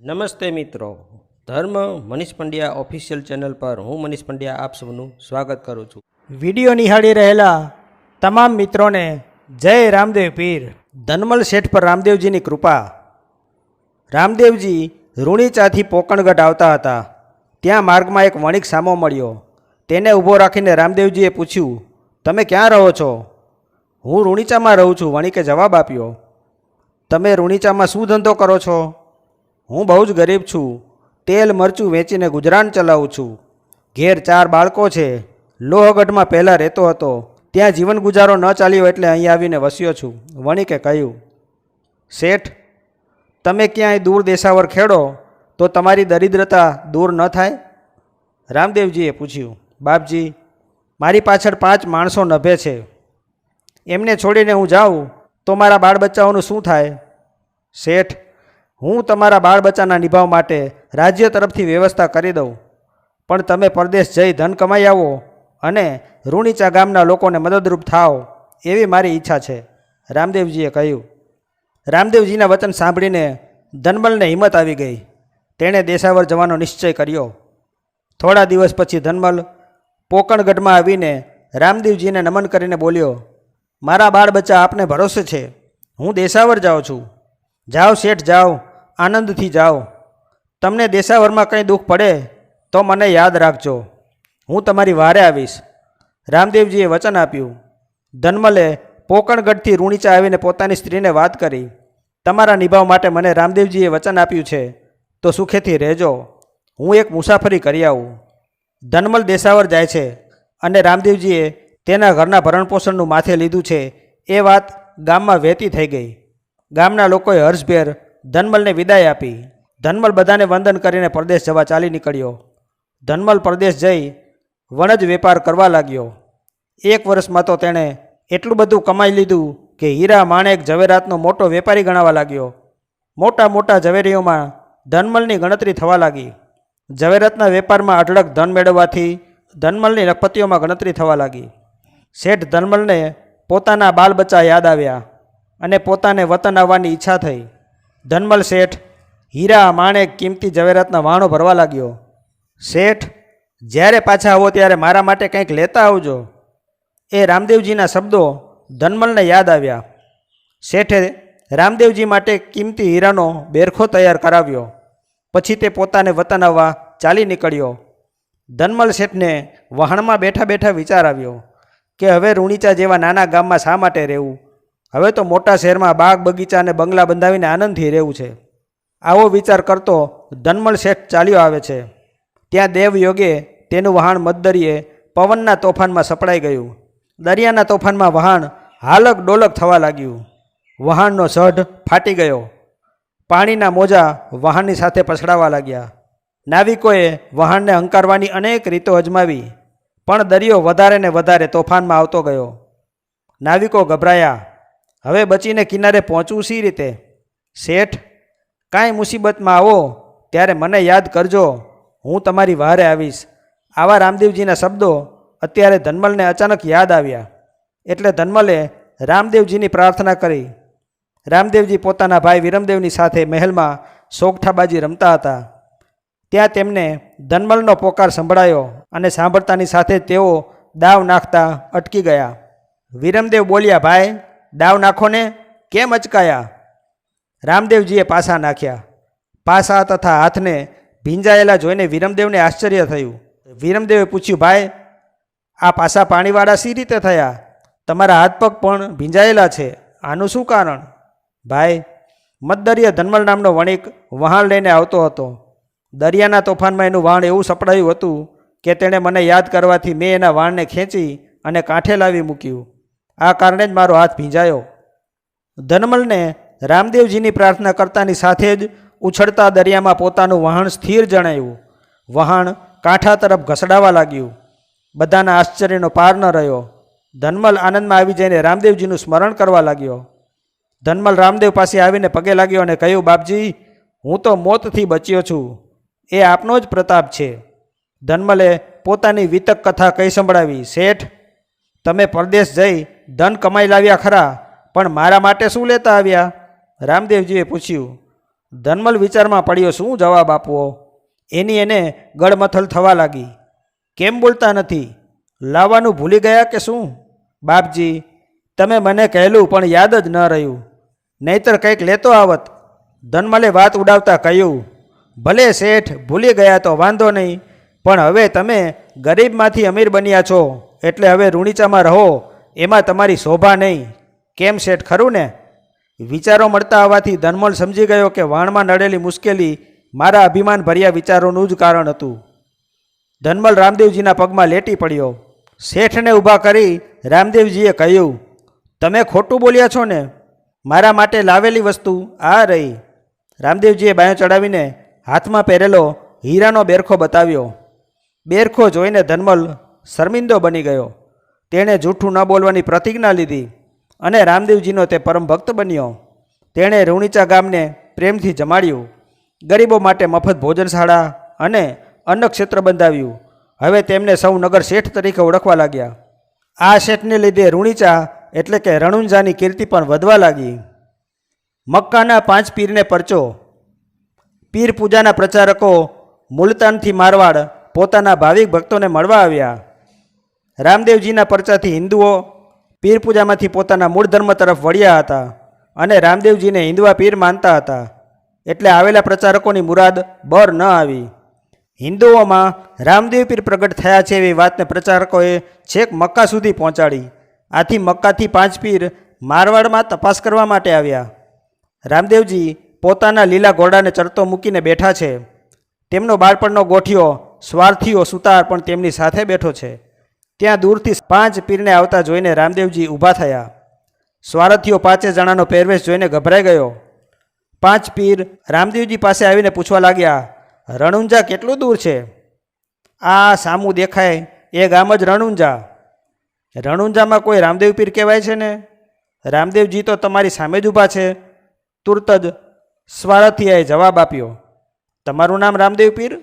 નમસ્તે મિત્રો. ધર્મ મનીષ પંડ્યા ઓફિશિયલ ચેનલ પર હું મનીષ પંડ્યા આપ સૌનું સ્વાગત કરું છું. વીડિયો નિહાળી રહેલા તમામ મિત્રોને જય રામદેવ પીર. ધનમલ શેઠ પર રામદેવજીની કૃપા. રામદેવજી ઋણીચાથી પોકણગઢ આવતા હતા. ત્યાં માર્ગમાં એક વણિક સામો મળ્યો. તેને ઊભો રાખીને રામદેવજીએ પૂછ્યું, તમે ક્યાં રહો છો? હું ઋણીચામાં રહું છું, વણિકે જવાબ આપ્યો. તમે ઋણીચામાં શું ધંધો કરો છો? હું બહુ જ ગરીબ છું. તેલ, મરચું વેચીને ગુજરાન ચલાવું છું. ઘેર ચાર બાળકો છે. લોહગઢમાં પહેલાં રહેતો હતો. ત્યાં જીવન ગુજારો ન ચાલ્યો એટલે અહીં આવીને વસ્યો છું. વણિકે કહ્યું, શેઠ, તમે ક્યાંય દૂર દેશાવર ખેડો તો તમારી દરિદ્રતા દૂર ન થાય? રામદેવજીએ પૂછ્યું, બાપજી, મારી પાછળ પાંચ માણસો નભે છે. એમને છોડીને હું જાઉં તો મારા બાળ બચ્ચાઓનું શું થાય? શેઠ હું તમારા બાળ બચ્ચાના નિભાવ માટે રાજ્ય તરફથી વ્યવસ્થા કરી દઉં. પણ તમે પરદેશ જઈ ધન કમાઈ આવો અને રૂણીચા ગામના લોકોને મદદરૂપ થાઓ, એવી મારી ઈચ્છા છે, રામદેવજીએ કહ્યું. રામદેવજીના વચન સાંભળીને ધનમલને હિંમત આવી ગઈ. તેણે દેશાવર જવાનો નિશ્ચય કર્યો. થોડા દિવસ પછી ધનમલ પોકણગઢમાં આવીને રામદેવજીને નમન કરીને બોલ્યો, મારા બાળ બચ્ચા આપને ભરોસે છે. હું દેશાવર જાઉં છું. જાઓ શેઠ જાઓ, આનંદથી જાઓ. તમને દેશાવરમાં કંઈ દુઃખ પડે તો મને યાદ રાખજો. હું તમારી વારે આવીશ. રામદેવજીએ વચન આપ્યું. ધનમલે પોકણગઢથી રૂણીચા આવીને પોતાની સ્ત્રીને વાત કરી. તમારા નિભાવ માટે મને રામદેવજીએ વચન આપ્યું છે, તો સુખેથી રહેજો. હું એક મુસાફરી કરી આવું. ધનમલ દેશાવર જાય છે અને રામદેવજીએ તેના ઘરના ભરણપોષણનું માથે લીધું છે. એ વાત ગામમાં વહેતી થઈ ગઈ. ગામના લોકોએ હર્ષભેર ધનમલને વિદાય આપી. ધનમલ બધાને વંદન કરીને પરદેશ જવા ચાલી નીકળ્યો. ધનમલ પરદેશ જઈ વણજ વેપાર કરવા લાગ્યો. એક વર્ષમાં તો તેણે એટલું બધું કમાઈ લીધું કે હીરા, માણેક, ઝવેરાતનો મોટો વેપારી ગણાવા લાગ્યો. મોટા મોટા ઝવેરીઓમાં ધનમલની ગણતરી થવા લાગી. ઝવેરાતના વેપારમાં અઢળક ધન મેળવવાથી ધનમલની લખપતિઓમાં ગણતરી થવા લાગી. શેઠ ધનમલને પોતાના બાલ બચ્ચા યાદ આવ્યા. અને પોતાને વતન આવવાની ઈચ્છા થઈ. ધનમલ શેઠ, હીરા માણેક કિંમતી ઝવેરાતના વાણો ભરવા લાગ્યો. શેઠ, જ્યારે પાછા આવો ત્યારે મારા માટે કંઈક લેતા આવજો. એ રામદેવજીના શબ્દો ધનમલને યાદ આવ્યા. શેઠે રામદેવજી માટે કિંમતી હીરાનો બેરખો તૈયાર કરાવ્યો. પછી તે પોતાને વતન આવવા ચાલી નીકળ્યો. ધનમલ શેઠને વહાણમાં બેઠા બેઠા વિચાર આવ્યો કે હવે રૂણીચા જેવા નાના ગામમાં શા માટે રહેવું? હવે તો મોટા શહેરમાં બાગ બગીચા અને બંગલા બંધાવીને આનંદથી રહેવું છે. આવો વિચાર કરતો ધનમલ શેઠ ચાલ્યો આવે છે. ત્યાં દેવયોગે તેનું વહાણ મધદરીએ પવનના તોફાનમાં સપડાઈ ગયું. દરિયાના તોફાનમાં વહાણ હાલક ડોલક થવા લાગ્યું. વહાણનો સઢ ફાટી ગયો. પાણીના મોજા વહાણની સાથે પછડાવા લાગ્યા. નાવિકોએ વહાણને હંકારવાની અનેક રીતો અજમાવી, પણ દરિયો વધારે ને વધારે તોફાનમાં આવતો ગયો. નાવિકો ગભરાયા. હવે બચીને કિનારે પહોંચવું સી રીતે? શેઠ, કાંઈ મુસીબતમાં આવો, ત્યારે મને યાદ કરજો. હું તમારી વારે આવીશ. આવા રામદેવજીના શબ્દો અત્યારે ધનમલને અચાનક યાદ આવ્યા. એટલે ધનમલે રામદેવજીની પ્રાર્થના કરી. રામદેવજી પોતાના ભાઈ વિરમદેવની સાથે મહેલમાં સોગઠાબાજી રમતા હતા. ત્યાં તેમને ધનમલનો પોકાર સંભળાયો અને સાંભળતાની સાથે તેઓ દાવ નાખતા અટકી ગયા. વિરમદેવ બોલ્યા, ભાઈ દાવ નાખો ને કેમ અચકાયા? રામદેવજીએ પાસા નાખ્યા. પાસા તથા હાથને ભીંજાયેલા જોઈને વિરમદેવને આશ્ચર્ય થયું. વિરમદેવે પૂછ્યું, ભાઈ, આ પાસા પાણીવાળા સી રીતે થયા? તમારા હાથ પગ પણ ભીંજાયેલા છે. આનું શું કારણ? ભાઈ મતદરિયા ધનમલ નામનો વણિક વહાણ લઈને આવતો હતો. દરિયાના તોફાનમાં એનું વાણ એવું સપડાયું હતું કે તેણે મને યાદ કરવાથી મેં એના વાણને ખેંચી અને કાંઠે લાવી મૂક્યું. આ કારણે જ મારો હાથ ભીંજાયો. ધનમલને રામદેવજીની પ્રાર્થના કરતાની સાથે જ ઉછળતા દરિયામાં પોતાનું વહાણ સ્થિર જણાયું. વહાણ કાંઠા તરફ ઘસડાવા લાગ્યું. બધાના આશ્ચર્યનો પાર ન રહ્યો. ધનમલ આનંદમાં આવી જઈને રામદેવજીનું સ્મરણ કરવા લાગ્યો. ધનમલ રામદેવ પાસે આવીને પગે લાગ્યો અને કહ્યું, બાપજી, હું તો મોતથી બચ્યો છું. એ આપનો જ પ્રતાપ છે. ધનમલે પોતાની વિતક કથા કહી સંભળાવી, શેઠ, તમે પરદેશ જઈ ધન કમાઈ લાવ્યા ખરા, પણ મારા માટે શું લેતા આવ્યા? રામદેવજીએ પૂછ્યું, ધનમલ વિચારમાં પડ્યો શું જવાબ આપવો? એની એને ગળમથલ થવા લાગી. કેમ બોલતા નથી? લાવવાનું ભૂલી ગયા કે શું? બાપજી, તમે મને કહેલું પણ યાદ જ ન રહ્યું. નહીતર કંઈક લેતો આવત. ધનમલે વાત ઉડાવતા કહ્યું, ભલે શેઠ, ભૂલી ગયા તો વાંધો નહીં, પણ હવે તમે ગરીબમાંથી અમીર બન્યા છો, એટલે હવે રૂણીચામાં રહો એમાં તમારી શોભા નહીં. કેમ શેઠ, ખરું ને? વિચારો મળતા આવવાથી ધનમલ સમજી ગયો કે વાણમાં નડેલી મુશ્કેલી મારા અભિમાન ભર્યા વિચારોનું જ કારણ હતું. ધનમલ રામદેવજીના પગમાં લેટી પડ્યો. શેઠને ઊભા કરી રામદેવજીએ કહ્યું, તમે ખોટું બોલ્યા છો ને? મારા માટે લાવેલી વસ્તુ આ રહી. રામદેવજીએ બાયો ચડાવીને હાથમાં પહેરેલો હીરાનો બેરખો બતાવ્યો. બેરખો જોઈને ધનમલ શર્મિંદો બની ગયો. તેણે જૂઠું ન બોલવાની પ્રતિજ્ઞા લીધી અને રામદેવજીનો તે પરમ ભક્ત બન્યો. તેણે રૂણીચા ગામને પ્રેમથી જમાડ્યું, ગરીબો માટે મફત ભોજનશાળા અને અન્ન બંધાવ્યું. હવે તેમને સૌ નગર શેઠ તરીકે ઓળખવા લાગ્યા. આ શેઠને લીધે રૂણીચા એટલે કે રણુંજાની કીર્તિ પણ વધવા લાગી. મક્કાના પાંચ પીરને પરચો. પીર પૂજાના પ્રચારકો મુલતાનથી મારવાડ પોતાના ભાવિક ભક્તોને મળવા આવ્યા. રામદેવજીના પરચાથી હિન્દુઓ પીર પૂજામાંથી પોતાના મૂળ ધર્મ તરફ વળ્યા હતા અને રામદેવજીને હિન્દુઆ પીર માનતા હતા. એટલે આવેલા પ્રચારકોની મુરાદ બર ન આવી. હિન્દુઓમાં રામદેવ પીર પ્રગટ થયા છે એવી વાતને પ્રચારકોએ છેક મક્કા સુધી પહોંચાડી. આથી મક્કાથી પાંચ પીર મારવાડમાં તપાસ કરવા માટે આવ્યા. રામદેવજી પોતાના લીલા ઘોડાને ચરતો મૂકીને બેઠા છે. તેમનો બાળપણનો ગોઠિયો સ્વાર્થીઓ સુતાર પણ તેમની સાથે બેઠો છે. ત્યાં દૂરથી પાંચ પીરને આવતા જોઈને રામદેવજી ઊભા થયા. સ્વારથીઓ પાંચે જણાનો પહેરવેશ જોઈને ગભરાઈ ગયો. પાંચ પીર રામદેવજી પાસે આવીને પૂછવા લાગ્યા, રણુંજા કેટલું દૂર છે? આ સામું દેખાય, એ ગામ જ રણુંજા. રણુંજામાં કોઈ રામદેવ પીર કહેવાય છે ને? રામદેવજી તો તમારી સામે જ ઊભા છે. તુરત જ. સ્વારથિયાએ જવાબ આપ્યો, તમારું નામ રામદેવ પીર?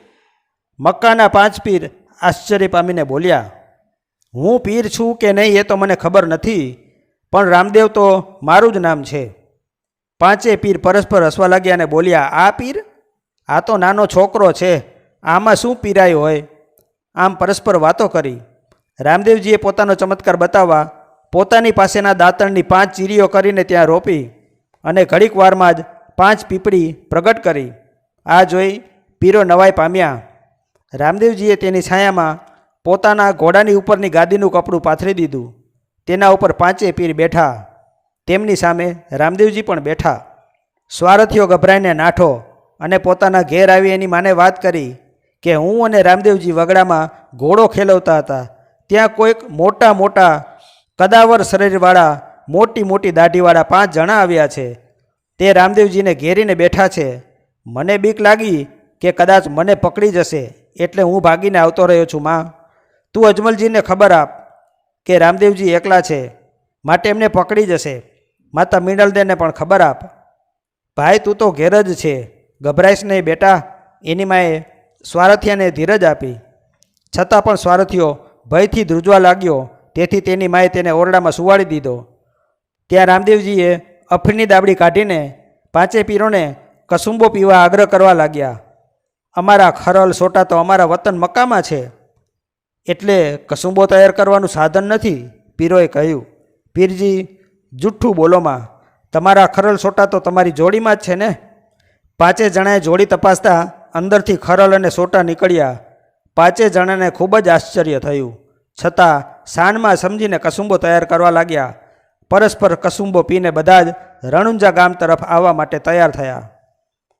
મક્કાના પાંચ પીર આશ્ચર્ય પામીને બોલ્યા હું પીર છું કે નહીં એ તો મને ખબર નથી, પણ રામદેવ તો મારું જ નામ છે. પાંચે પીર પરસ્પર હસવા લાગ્યા અને બોલ્યા, આ પીર? આ તો નાનો છોકરો છે. આમાં શું પીરાય હોય? આમ પરસ્પર વાતો કરી. રામદેવજીએ પોતાનો ચમત્કાર બતાવવા પોતાની પાસેના દાંતણની પાંચ ચીરીઓ કરીને ત્યાં રોપી અને ઘડીક વારમાં જ પાંચ પીપળી પ્રગટ કરી. આ જોઈ પીરો નવાઈ પામ્યા. રામદેવજીએ તેની છાયામાં પોતાના ઘોડાની ઉપરની ગાદીનું કપડું પાથરી દીધું. તેના ઉપર પાંચે પીર બેઠા. તેમની સામે રામદેવજી પણ બેઠા. સ્વારથીઓ ગભરાઈને નાઠો અને પોતાના ઘેર આવી એની માને વાત કરી કે હું અને રામદેવજી વગડામાં ઘોડો ખેલવતા હતા. ત્યાં કોઈક મોટા મોટા કદાવર શરીરવાળા, મોટી મોટી દાઢીવાળા પાંચ જણા આવ્યા છે. તે રામદેવજીને ઘેરીને બેઠા છે. મને બીક લાગી કે કદાચ મને પકડી જશે, એટલે હું ભાગીને આવતો રહ્યો છું, માં. તું અજમલજીને ખબર આપ કે રામદેવજી એકલા છે. માટે એમને પકડી જશે. માતા મિનલદેને પણ ખબર આપ. ભાઈ, તું તો ઘેર જ છે. ગભરાઈશ નહીં બેટા. એની માએ સ્વારથિયાને ધીરજ આપી. છતાં પણ સ્વારથિયો ભયથી ધ્રુજવા લાગ્યો. તેથી તેની માએ તેને ઓરડામાં સુવાડી દીધો. ત્યાં રામદેવજીએ અફીણની દાબડી કાઢીને પાંચે પીરોને કસુંબો પીવા આગ્રહ કરવા લાગ્યા. અમારા ખરલ સોટા તો અમારા વતન મક્કામાં છે. એટલે કસુંબો તૈયાર કરવાનું સાધન નથી, પીરોએ કહ્યું. પીરજી, જુઠ્ઠું બોલોમાં તમારા ખરલ સોટા તો તમારી જોડીમાં જ છે ને? પાંચે જણાએ જોડી તપાસતા અંદરથી ખરલ અને સોટા નીકળ્યા. પાંચે જણાને ખૂબ જ આશ્ચર્ય થયું. છતાં સાંજમાં સમજીને કસુંબો તૈયાર કરવા લાગ્યા. પરસ્પર કસુંબો પીને બધા જ રણુંજા ગામ તરફ આવવા માટે તૈયાર થયા.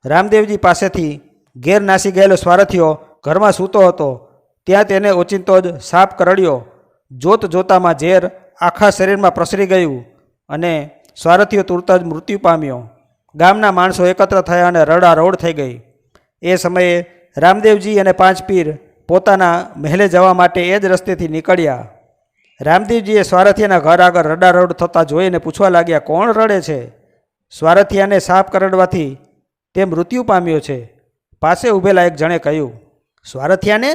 રામદેવજી પાસેથી ઘેર નાસી ગયેલો સ્વારથીઓ ઘરમાં સૂતો હતો. ત્યાં તેને ઓચિંતો જ સાપ કરડ્યો. જોત જોતામાં ઝેર આખા શરીરમાં પ્રસરી ગયું અને સ્વારથીઓ તુરત જ મૃત્યુ પામ્યો. ગામના માણસો એકત્ર થયા અને રડારોડ થઈ ગઈ. એ સમયે રામદેવજી અને પાંચ પીર પોતાના મહેલે જવા માટે એ જ રસ્તેથી નીકળ્યા. રામદેવજીએ સ્વારથિયાના ઘર આગળ રડારોડ થતાં જોઈને પૂછવા લાગ્યા, કોણ રડે છે? સ્વારથિયાને સાપ કરડવાથી તે મૃત્યુ પામ્યો છે. પાસે ઊભેલા એક જણે કહ્યું, સ્વારથિયાને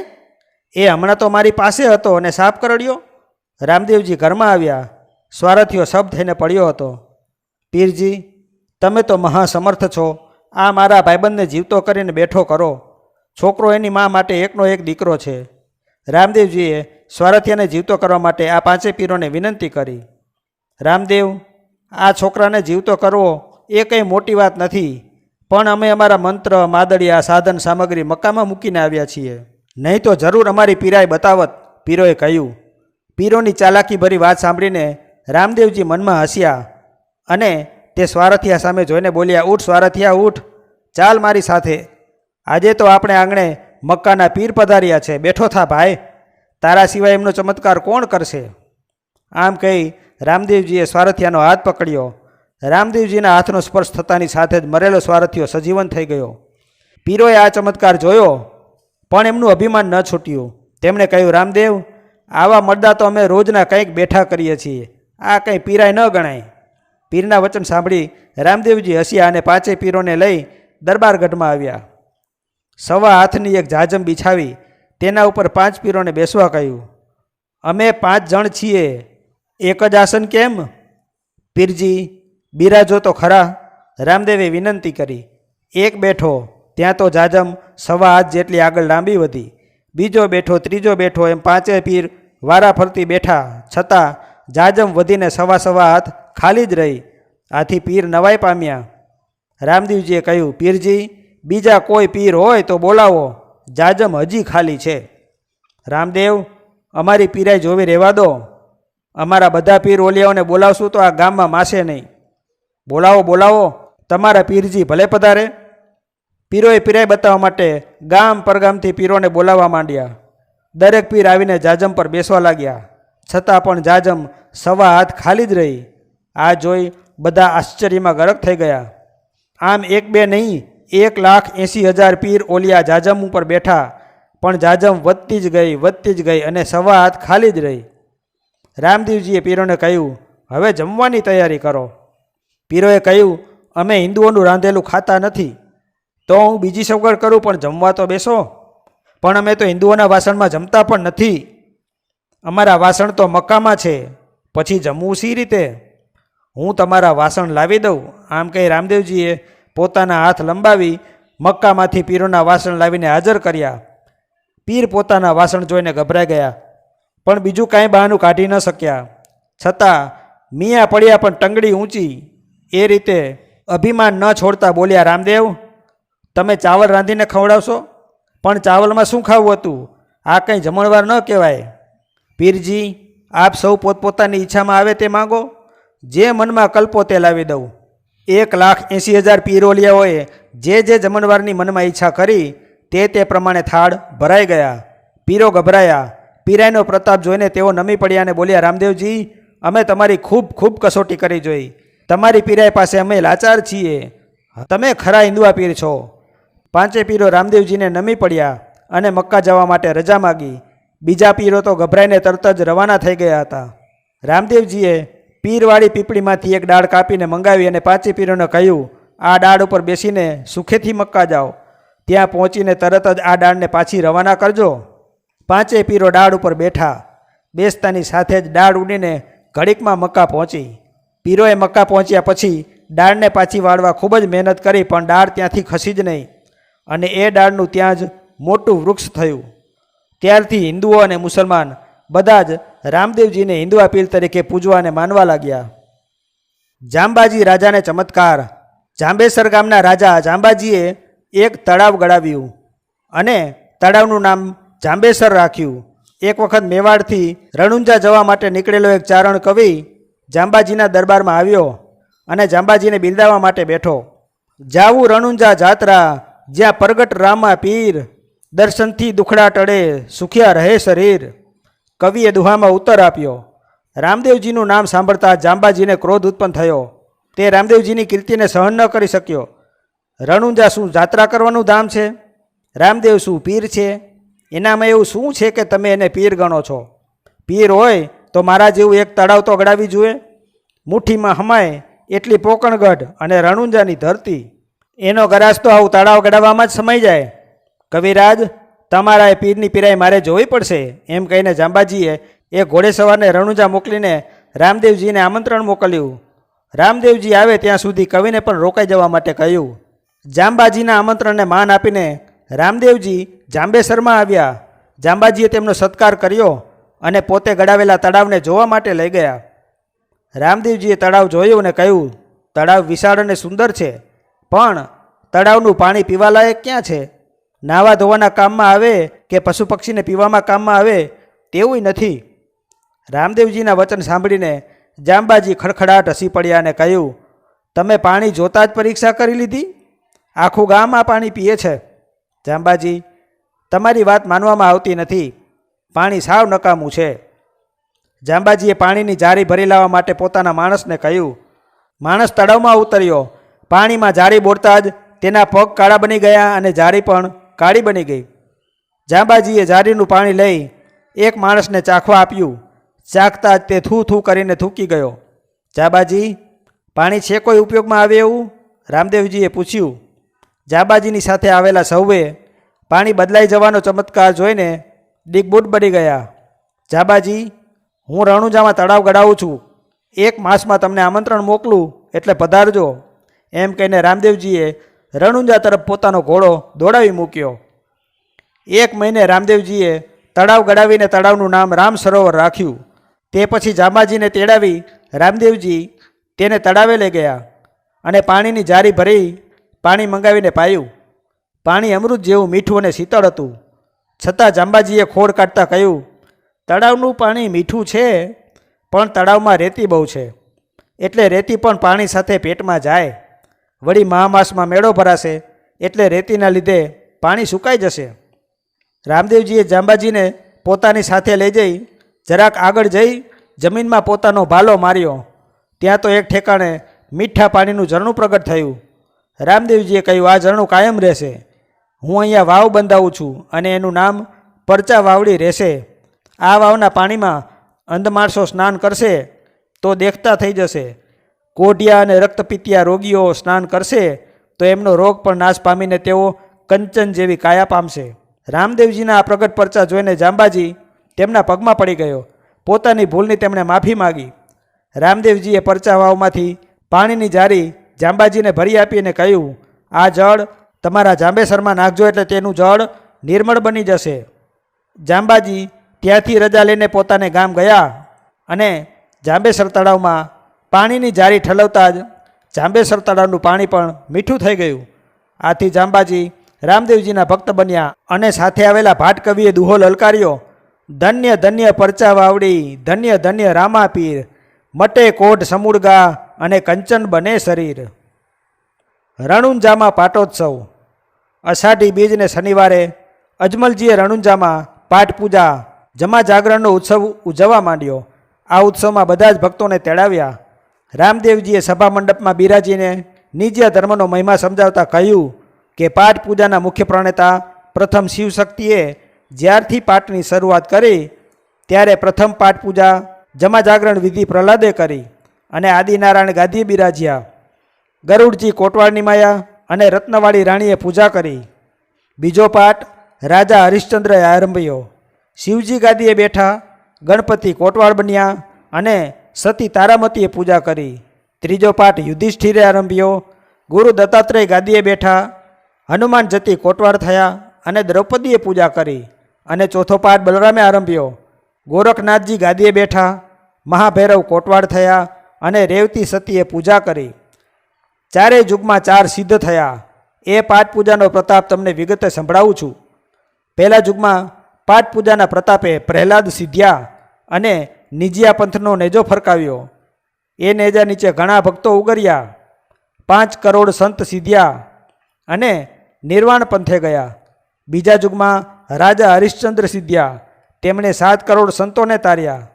એ હમણાં તો મારી પાસે હતો અને સાપ કરડ્યો. રામદેવજી ઘરમાં આવ્યા. સ્વારથિયો શબ્દ થઈને પડ્યો હતો. પીરજી, તમે તો મહાસમર્થ છો. આ મારા ભાઈબંધને જીવતો કરીને બેઠો કરો. છોકરો એની મા માટે એકનો એક દીકરો છે. રામદેવજીએ સ્વારથિયાને જીવતો કરવા માટે આ પાંચે પીરોને વિનંતી કરી. રામદેવ, આ છોકરાને જીવતો કરવો એ કંઈ મોટી વાત નથી. પણ અમે અમારા મંત્ર, માદળિયા, સાધન, સામગ્રી મક્કામાં મૂકીને આવ્યા છીએ. નહીં તો જરૂર અમારી પીરાઈ બતાવત, પીરોએ કહ્યું. પીરોની ચાલાકી ભરી વાત સાંભળીને રામદેવજી મનમાં હસ્યા અને તે સ્વારથિયા સામે જોઈને બોલ્યા, ઉઠ સ્વારથિયા, ઉઠ. ચાલ મારી સાથે. આજે તો આપણે આંગણે મક્કાના પીર પધાર્યા છે. બેઠો થા ભાઈ. તારા સિવાય એમનો ચમત્કાર કોણ કરશે? આમ કહી રામદેવજીએ સ્વારથિયાનો હાથ પકડ્યો. રામદેવજીના હાથનો સ્પર્શ થતાની સાથે જ મરેલો સ્વારથિયો સજીવન થઈ ગયો. પીરોએ આ ચમત્કાર જોયો પણ એમનું અભિમાન ન છૂટ્યું. તેમણે કહ્યું, રામદેવ, આવા મરદા તો અમે રોજના કંઈક બેઠા કરીએ છીએ. આ કંઈ પીરાય ન ગણાય. પીરના વચન સાંભળી રામદેવજી હસ્યા અને પાંચે પીરોને લઈ દરબારગઢમાં આવ્યા. સવા હાથની એક જાજમ બિછાવી તેના ઉપર પાંચ પીરોને બેસવા કહ્યું, અમે પાંચ જણ છીએ. એક જ આસન કેમ? પીરજી, બિરાજો તો ખરા. રામદેવે વિનંતી કરી, એક બેઠો. ત્યાં તો જાજમ સવા હાથ જેટલી આગળ લાંબી વધી. બીજો બેઠો, ત્રીજો બેઠો એમ પાંચે પીર વારા ફરતી બેઠા. છતાં જાજમ વધીને સવા સવા હાથ ખાલી જ રહી. આથી પીર નવાઈ પામ્યા. રામદેવજીએ કહ્યું, પીરજી, બીજા કોઈ પીર હોય તો બોલાવો. જાજમ હજી ખાલી છે. રામદેવ, અમારી પીરાઈ જોવી રહેવા દો. અમારા બધા પીર ઓલિયાઓને બોલાવશું તો આ ગામમાં માસે નહીં. બોલાવો બોલાવો. તમારા પીરજી ભલે પધારે. પીરોએ પીરાઈ બતાવવા માટે ગામ પરગામથી પીરોને બોલાવવા માંડ્યા. દરેક પીર આવીને જાજમ પર બેસવા લાગ્યા. છતાં પણ જાજમ સવા હાથ ખાલી જ રહી. આ જોઈ બધા આશ્ચર્યમાં ગરક થઈ ગયા. આમ એક બે નહીં, એક લાખ એંસી હજાર પીર ઓલિયા જાજમ ઉપર બેઠા. પણ જાજમ વધતી જ ગઈ, વધતી જ ગઈ અને સવા હાથ ખાલી જ રહી. રામદેવજીએ પીરોને કહ્યું, હવે જમવાની તૈયારી કરો. પીરોએ કહ્યું, અમે હિન્દુઓનું રાંધેલું ખાતા નથી. તો હું બીજી સગવડ કરું, પણ જમવા તો બેસો. પણ અમે તો હિન્દુઓના વાસણમાં જમતા પણ નથી. અમારા વાસણ તો મક્કામાં છે. પછી જમવું સી રીતે? હું તમારા વાસણ લાવી દઉં. આમ કહી રામદેવજીએ પોતાના હાથ લંબાવી મક્કામાંથી પીરોના વાસણ લાવીને હાજર કર્યા. પીર પોતાના વાસણ જોઈને ગભરાઈ ગયા. પણ બીજું કાંઈ બહાનું કાઢી ન શક્યા. છતાં મિયા પડ્યા પણ ટંગડી ઊંચી. એ રીતે અભિમાન ન છોડતા બોલ્યા રામદેવ તમે ચાવલ રાંધીને ખવડાવશો? પણ ચાવલમાં શું ખાવું હતું? આ કંઈ જમણવાર ન કહેવાય. પીરજી, આપ સૌ પોતપોતાની ઈચ્છામાં આવે તે માગો. જે મનમાં કલ્પો તે લાવી દઉં. એક લાખ એંસી હજાર પીરોલિયાઓએ જે જે જમણવારની મનમાં ઈચ્છા કરી, તે તે પ્રમાણે થાળ ભરાઈ ગયા. પીરો ગભરાયા. પીરાઈનો પ્રતાપ જોઈને તેઓ નમી પડ્યા અને બોલ્યા, રામદેવજી, અમે તમારી ખૂબ ખૂબ કસોટી કરી જોઈ. તમારી પીરાઈ પાસે અમે લાચાર છીએ. તમે ખરા હિન્દુઆ પીર છો. પાંચે પીરો રામદેવજીને નમી પડ્યા અને મક્કા જવા માટે રજા માગી. બીજા પીરો તો ગભરાઈને તરત જ રવાના થઈ ગયા હતા. રામદેવજીએ પીરવાળી પીપળીમાંથી એક ડાળ કાપીને મંગાવી અને પાંચે પીરોને કહ્યું, આ ડાળ ઉપર બેસીને સુખેથી મક્કા જાઓ. ત્યાં પહોંચીને તરત જ આ ડાળને પાછી રવાના કરજો. પાંચે પીરો ડાળ ઉપર બેઠા. બેસતાની સાથે જ ડાળ ઉડીને ઘડીકમાં મક્કા પહોંચી. પીરોએ મક્કા પહોંચ્યા પછી ડાળને પાછી વાળવા ખૂબ જ મહેનત કરી, પણ ડાળ ત્યાંથી ખસી જ નહીં. અને એ ડાળનું ત્યાં જ મોટું વૃક્ષ થયું. ત્યારથી હિન્દુઓ અને મુસલમાન બધા જ રામદેવજીને હિન્દુ પીર તરીકે પૂજવા અને માનવા લાગ્યા. જાંબાજી રાજાને ચમત્કાર. જાંબેસર ગામના રાજા જાંબાજીએ એક તળાવ ગળાવ્યું અને તળાવનું નામ જાંબેસર રાખ્યું. એક વખત મેવાડથી રણુંજા જવા માટે નીકળેલો એક ચારણ કવિ જાંબાજીના દરબારમાં આવ્યો અને જાંબાજીને બિરદાવવા માટે બેઠો. જાવું રણુંજા જાત્રા જ્યાં પ્રગટ રામા પીર દર્શનથી દુખડા ટળે, સુખ્યા રહે શરીર. કવિએ દુહામાં ઉત્તર આપ્યો, રામદેવજીનું નામ સાંભળતા જાંબાજીને ક્રોધ ઉત્પન્ન થયો. તે રામદેવજીની કીર્તિને સહન ન કરી શક્યો. રણુંજા શું જાત્રા કરવાનું ધામ છે? રામદેવ શું પીર છે? એનામાં એવું શું છે કે તમે એને પીર ગણો છો? પીર હોય તો મારા જેવું એક તળાવ તો ગળાવી જોઈએ મુઠ્ઠીમાં હમાય એટલી પોકણગઢ અને રણુંજાની ધરતી. એનો ગરાસ તો આવું તળાવ ગડાવવામાં જ સમાઈ જાય. કવિરાજ, તમારા એ પીરની પીરાઈ મારે જોવી પડશે. એમ કહીને જાંબાજીએ એ ઘોડેસવારને રણુજા મોકલીને રામદેવજીને આમંત્રણ મોકલ્યું. રામદેવજી આવે ત્યાં સુધી કવિને પણ રોકાઈ જવા માટે કહ્યું. જાંબાજીના આમંત્રણને માન આપીને રામદેવજી જાંબેસરમાં આવ્યા. જાંબાજીએ તેમનો સત્કાર કર્યો અને પોતે ગડાવેલા તળાવને જોવા માટે લઈ ગયા. રામદેવજીએ તળાવ જોયું અને કહ્યું, તળાવ વિશાળ અને સુંદર છે. પણ તળાવનું પાણી પીવાલાયક ક્યાં છે? નાવા ધોવાના કામમાં આવે કે પશુ પક્ષીને પીવામાં કામમાં આવે તેવું નથી. રામદેવજીના વચન સાંભળીને જાંબાજી ખડખડાટ હસી પડ્યા અને કહ્યું, તમે પાણી જોતા જ પરીક્ષા કરી લીધી? આખું ગામ આ પાણી પીએ છે. જાંબાજી, તમારી વાત માનવામાં આવતી નથી. પાણી સાવ નકામું છે. જાંબાજીએ પાણીની જારી ભરી લાવવા માટે પોતાના માણસને કહ્યું, માણસ તળાવમાં ઉતર્યો. પાણીમાં જાળી બોળતા જ તેના પગ કાળા બની ગયા અને જાળી પણ કાળી બની ગઈ. જાંબાજીએ જારીનું પાણી લઈ એક માણસને ચાખવા આપ્યું. ચાખતા જ તે થૂ થૂ કરીને થૂકી ગયો. જાબાજી, પાણી છે કોઈ ઉપયોગમાં આવે એવું? રામદેવજીએ પૂછ્યું. જાબાજીની સાથે આવેલા સૌએ પાણી બદલાઈ જવાનો ચમત્કાર જોઈને ડીગબૂટ બની ગયા. જાબાજી, હું રણુજામાં તળાવ ગડાવું છું. એક માસમાં તમને આમંત્રણ મોકલું એટલે પધારજો. એમ કહીને રામદેવજીએ રણુંજા તરફ પોતાનો ઘોડો દોડાવી મૂક્યો. એક મહિને રામદેવજીએ તળાવ ગળાવીને તળાવનું નામ રામ સરોવર રાખ્યું. તે પછી જાંબાજીને તેડાવી રામદેવજી તેને તળાવે લઈ ગયા અને પાણીની જારી ભરી પાણી મંગાવીને પાયું. પાણી અમૃત જેવું મીઠું અને શીતળ હતું. છતાં જાંબાજીએ ખોડ કાઢતા કહ્યું, તળાવનું પાણી મીઠું છે, પણ તળાવમાં રેતી બહુ છે. એટલે રેતી પણ પાણી સાથે પેટમાં જાય. વળી મહામાસમાં મેળો ભરાશે એટલે રેતીના લીધે પાણી સુકાઈ જશે. રામદેવજીએ જાંબાજીને પોતાની સાથે લઈ જઈ જરાક આગળ જઈ જમીનમાં પોતાનો ભાલો માર્યો. ત્યાં તો એક ઠેકાણે મીઠા પાણીનું ઝરણું પ્રગટ થયું. રામદેવજીએ કહ્યું, આ ઝરણું કાયમ રહેશે. હું અહીંયા વાવ બંધાવું છું અને એનું નામ પરચા વાવડી રહેશે. આ વાવના પાણીમાં અંધ માણસો સ્નાન કરશે તો દેખતા થઈ જશે. કોઢિયા અને રક્તપિત્યા રોગીઓ સ્નાન કરશે, તો એમનો રોગ પણ નાશ પામીને તેઓ કંચન જેવી કાયા પામશે. રામદેવજીના આ પ્રગટ પરચા જોઈને જાંબાજી તેમના પગમાં પડી ગયો. પોતાની ભૂલની તેમણે માફી માગી. રામદેવજીએ પરચા વાવમાંથી પાણીની જારી જાંબાજીને ભરી આપીને કહ્યું, આ જળ તમારા જાંબેસરમાં નાખજો એટલે તેનું જળ નિર્મળ બની જશે. જાંબાજી ત્યાંથી રજા લઈને પોતાને ગામ ગયા અને જાંબેસર તળાવમાં પાણીની જારી ઠલવતા જ જાંબેસર તળાવનું પાણી પણ મીઠું થઈ ગયું. આથી જાંબાજી રામદેવજીના ભક્ત બન્યા અને સાથે આવેલા ભાટ કવિએ દુહો લલકાર્યો. ધન્ય ધન્ય પરચા વાવડી, ધન્ય ધન્ય રામાપીર મટે કોઢ સમૂળગા અને કંચન બને શરીર. રણુંજામાં પાટોત્સવ. અષાઢી બીજને શનિવારે અજમલજીએ રણુંજામાં પાઠ પૂજા, જમા જાગરણનો ઉત્સવ ઉજવવા માંડ્યો. આ ઉત્સવમાં બધા જ ભક્તોને તેડાવ્યા. રામદેવજીએ સભા મંડપમાં બિરાજીને નિજ્ય ધર્મનો મહિમા સમજાવતા કહ્યું કે પાઠ પૂજાના મુખ્ય પ્રણેતા પ્રથમ શિવશક્તિએ જ્યારથી પાઠની શરૂઆત કરી, ત્યારે પ્રથમ પાઠ પૂજા, જમા જાગરણ વિધિ પ્રહલાદે કરી અને આદિનારાયણ ગાદીએ બિરાજ્યા. ગરુડજી કોટવાળની માયા અને રત્નવાળી રાણીએ પૂજા કરી. બીજો પાઠ રાજા હરિશ્ચંદ્રએ આરંભ્યો. શિવજી ગાદીએ બેઠા ગણપતિ કોટવાળ બન્યા અને સતી તારામતીએ પૂજા કરી. ત્રીજો પાઠ યુધિષ્ઠિરે આરંભ્યો. ગુરુ દત્તાત્રેય ગાદીએ બેઠા. હનુમાન જતી કોટવાર થયા અને દ્રૌપદીએ પૂજા કરી. અને ચોથો પાઠ બલરામે આરંભ્યો. ગોરખનાથજી ગાદીએ બેઠા. મહાભૈરવ કોટવાડ થયા અને રેવતી સતીએ પૂજા કરી. ચારેય યુગમાં ચાર સિદ્ધ થયા. એ પાઠ પૂજાનો પ્રતાપ તમને વિગતે સંભળાવું છું. પહેલા યુગમાં પાઠ પૂજાના પ્રતાપે પ્રહલાદ સિદ્ધ્યા અને નિજિયા પંથનો નેજો ફરકાવ્યો. એ નેજા નીચે ઘણા ભક્તો ઉગર્યા. પાંચ કરોડ સંત સિદ્ધ્યા અને નિર્વાણ પંથે ગયા. બીજા યુગમાં રાજા હરિશ્ચંદ્ર સિદ્ધ્યા તેમણે સાત કરોડ સંતોને તાર્યા.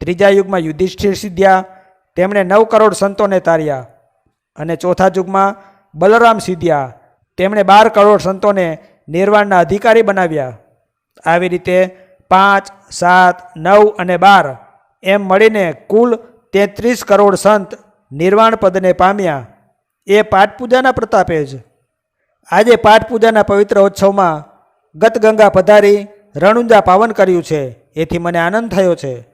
ત્રીજા યુગમાં યુધિષ્ઠિર સિદ્ધ્યા તેમણે નવ કરોડ સંતોને તાર્યા. અને ચોથા યુગમાં બલરામ સિદ્ધ્યા તેમણે બાર કરોડ સંતોને નિર્વાણના અધિકારી બનાવ્યા. આવી રીતે પાંચ, સાત, નવ અને બાર એમ મળીને કુલ તેત્રીસ કરોડ સંત નિર્વાણ પદને પામ્યા. એ પાઠપૂજાના પ્રતાપે જ. આજે પાઠ પૂજાના પવિત્ર ઉત્સવમાં ગતગંગા પધારી રણુંજા પાવન કર્યું છે. એથી મને આનંદ થયો છે.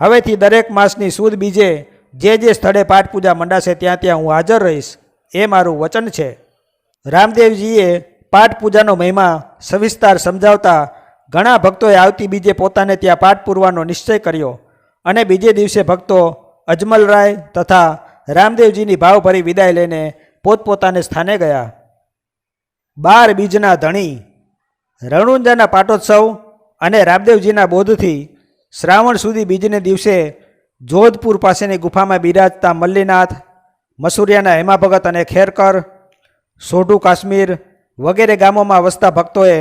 હવેથી દરેક માસની સુદ બીજે જે જે સ્થળે પાઠપૂજા મંડાશે ત્યાં ત્યાં હું હાજર રહીશ. એ મારું વચન છે. રામદેવજીએ પાઠપૂજાનો મહિમા સવિસ્તાર સમજાવતા ઘણા ભક્તોએ આવતી બીજે પોતાને ત્યાં પાઠ પૂરવાનો નિશ્ચય કર્યો. અને બીજે દિવસે ભક્તો અજમલરાય તથા રામદેવજીની ભાવભરી વિદાય લઈને પોતપોતાને સ્થાને ગયા. બાર બીજના ધણી, રણુંજાના પાટોત્સવ અને રામદેવજીના બોધથી શ્રાવણ સુધી બીજને દિવસે જોધપુર પાસેની ગુફામાં બિરાજતા મલ્લીનાથ, મસુરિયાના હેમાભગત અને ખેરકર, સોઢુ કાશ્મીર વગેરે ગામોમાં વસતા ભક્તોએ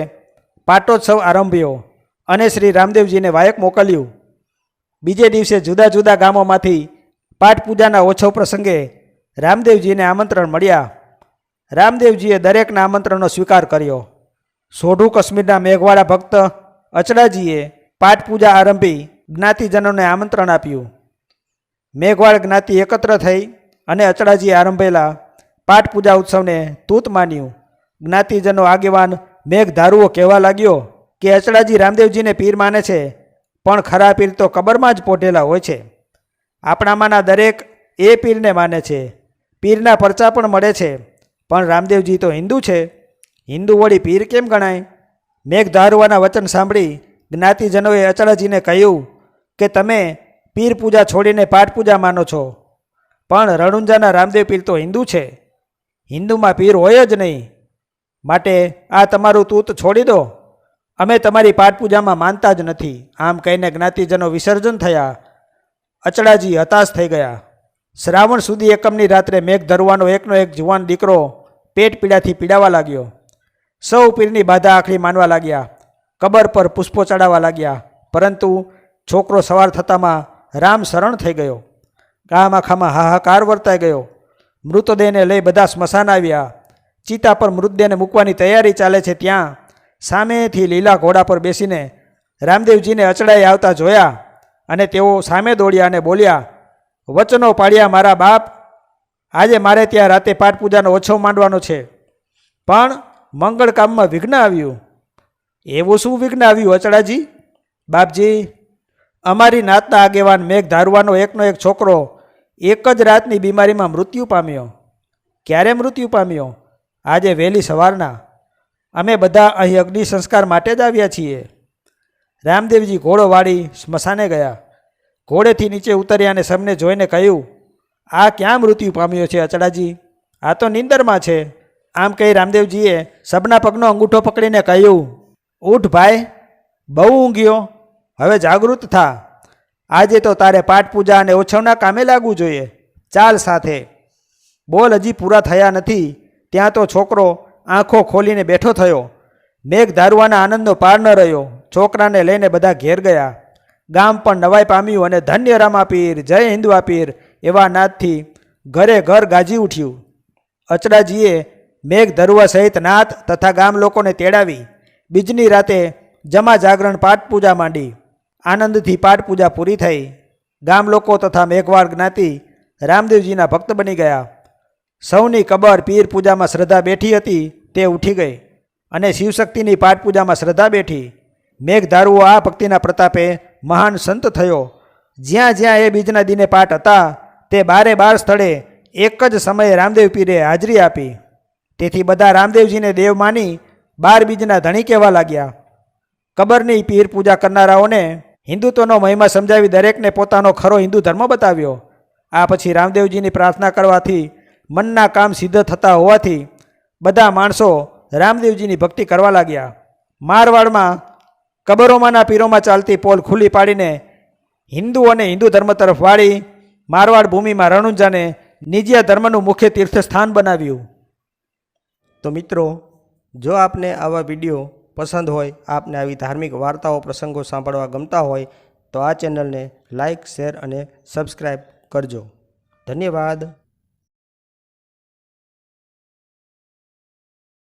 પાટોત્સવ આરંભ્યો અને શ્રી રામદેવજીને વાયક મોકલ્યું. બીજે દિવસે જુદા જુદા ગામોમાંથી પાઠ પૂજાના ઓછો પ્રસંગે રામદેવજીને આમંત્રણ મળ્યા. રામદેવજીએ દરેકના આમંત્રણનો સ્વીકાર કર્યો. સોઢુ કાશ્મીરના મેઘવાળા ભક્ત અચડાજીએ પાઠ પૂજા આરંભી જ્ઞાતિજનોને આમંત્રણ આપ્યું. મેઘવાળ જ્ઞાતિ એકત્ર થઈ અને અચડાજીએ આરંભેલા પાઠ પૂજા ઉત્સવને તૂત માન્યું. જ્ઞાતિજનો આગેવાન મેઘધારુઓ કહેવા લાગ્યો કે અચડાજી રામદેવજીને પીર માને છે. પણ ખરા પીર તો કબરમાં જ પોઢેલા હોય છે. આપણામાંના દરેક એ પીરને માને છે. પીરના પરચા પણ મળે છે. પણ રામદેવજી તો હિન્દુ છે. હિન્દુ વળી પીર કેમ ગણાય? મેઘધારુવાના વચન સાંભળી જ્ઞાતિજનોએ અચળજીને કહ્યું કે તમે પીર પૂજા છોડીને પાઠ પૂજા માનો છો. પણ રણુંજાના રામદેવ પીર તો હિન્દુ છે. હિન્દુમાં પીર હોય જ નહીં. માટે આ તમારું તૂત છોડી દો. અમે તમારી પાઠપૂજામાં માનતા જ નથી. આમ કહીને જ્ઞાતિજનો વિસર્જન થયા. અચડાજી હતાશ થઈ ગયા. શ્રાવણ સુધી એકમની રાત્રે મેઘ ધરવાનો એકનો એક જુવાન દીકરો પેટ પીડાથી પીડાવા લાગ્યો. સૌ પીરની બાધા આખરી માનવા લાગ્યા. કબર પર પુષ્પો ચડાવવા લાગ્યા. પરંતુ છોકરો સવાર થતામાં રામ શરણ થઈ ગયો. ગામ આખામાં હાહાકાર વર્તાઈ ગયો. મૃતદેહને લઈ બધા સ્મશાન આવ્યા. ચિતા પર મૃતદેહને મૂકવાની તૈયારી ચાલે છે ત્યાં. સામેથી લીલા ઘોડા પર બેસીને રામદેવજીને અચડાઈ આવતા જોયા અને તેઓ સામે દોડ્યા અને બોલ્યા, વચનો પાડ્યા મારા બાપ, આજે મારે ત્યાં રાતે પાઠ પૂજાનો ઓછો માંડવાનો છે. પણ મંગળ કામમાં વિઘ્ન આવ્યું. એવું શું વિઘ્ન આવ્યું, અચડાજી? બાપજી, અમારી નાતના આગેવાન મેઘ ધારવાનો એકનો એક છોકરો એક જ રાતની બીમારીમાં મૃત્યુ પામ્યો. ક્યારે મૃત્યુ પામ્યો? આજે વહેલી સવારના. અમે બધા અહીં અગ્નિ સંસ્કાર માટે જ આવ્યા છીએ. રામદેવજી ઘોડો વાળી સ્મશાને ગયા. ઘોડેથી નીચે ઉતર્યા અને સમને જોઈને કહ્યું, આ ક્યાં મૃત્યુ પામ્યો છે અચડાજી? આ તો નિંદરમાં છે. આમ કહી રામદેવજીએ સબના પગનો અંગૂઠો પકડીને કહ્યું, ઉઠ ભાઈ, બહુ ઊંઘ્યો. હવે જાગૃત થા. આજે તો તારે પાઠ પૂજા અને ઓછવના કામે લાગવું જોઈએ. ચાલ સાથે. બોલ હજી પૂરા થયા નથી. ત્યાં તો છોકરો આંખો ખોલીને બેઠો થયો. મેઘ ધારવાના આનંદનો પાર ન રહ્યો. છોકરાને લઈને બધા ઘેર ગયા. ગામ પણ નવાઈ પામ્યું અને ધન્ય રામાપીર જય હિન્દવા પીર એવા નાદથી ઘરે ઘર ગાજી ઉઠ્યું. અચડાજીએ મેઘ ધરુવા સહિત નાથ તથા ગામ લોકોને તેડાવી. બીજની રાતે જમા જાગરણ પાઠ પૂજા માંડી. આનંદથી પાઠ પૂજા પૂરી થઈ. ગામ લોકો તથા મેઘવાળ જ્ઞાતિ રામદેવજીના ભક્ત બની ગયા. સૌની કબર પીર પૂજામાં શ્રદ્ધા બેઠી હતી. તે ઉઠી ગઈ અને શિવશક્તિની પાઠપૂજામાં શ્રદ્ધા બેઠી. મેઘધારુઓ આ ભક્તિના પ્રતાપે મહાન સંત થયો. જ્યાં જ્યાં એ બીજના દિને પાઠ હતા, તે બારે બાર સ્થળે એક જ સમયે રામદેવ પીરે હાજરી આપી. તેથી બધા રામદેવજીને દેવ માની બાર બીજના ધણી કહેવા લાગ્યા. કબરની પીર પૂજા કરનારાઓને હિન્દુત્વનો મહિમા સમજાવી દરેકને પોતાનો ખરો હિન્દુ ધર્મ બતાવ્યો. આ પછી રામદેવજીની પ્રાર્થના કરવાથી મનના કામ સિદ્ધ થતા હોવાથી બધા માણસો રામદેવજીની ભક્તિ કરવા લાગ્યા. મારવાડમાં કબરોમાંના પીરોમાં ચાલતી પોલ ખુલ્લી પાડીને હિન્દુ અને હિન્દુ ધર્મ તરફ વાળી મારવાડ ભૂમિમાં રણુંજાને નિજ્યા ધર્મનું મુખ્ય તીર્થસ્થાન બનાવ્યું. તો મિત્રો, જો આપને આવા વીડિયો પસંદ હોય, આપને આવી ધાર્મિક વાર્તાઓ, પ્રસંગો સાંભળવા ગમતા હોય, તો આ ચેનલને લાઇક શેર અને સબસ્ક્રાઈબ કરજો. ધન્યવાદ.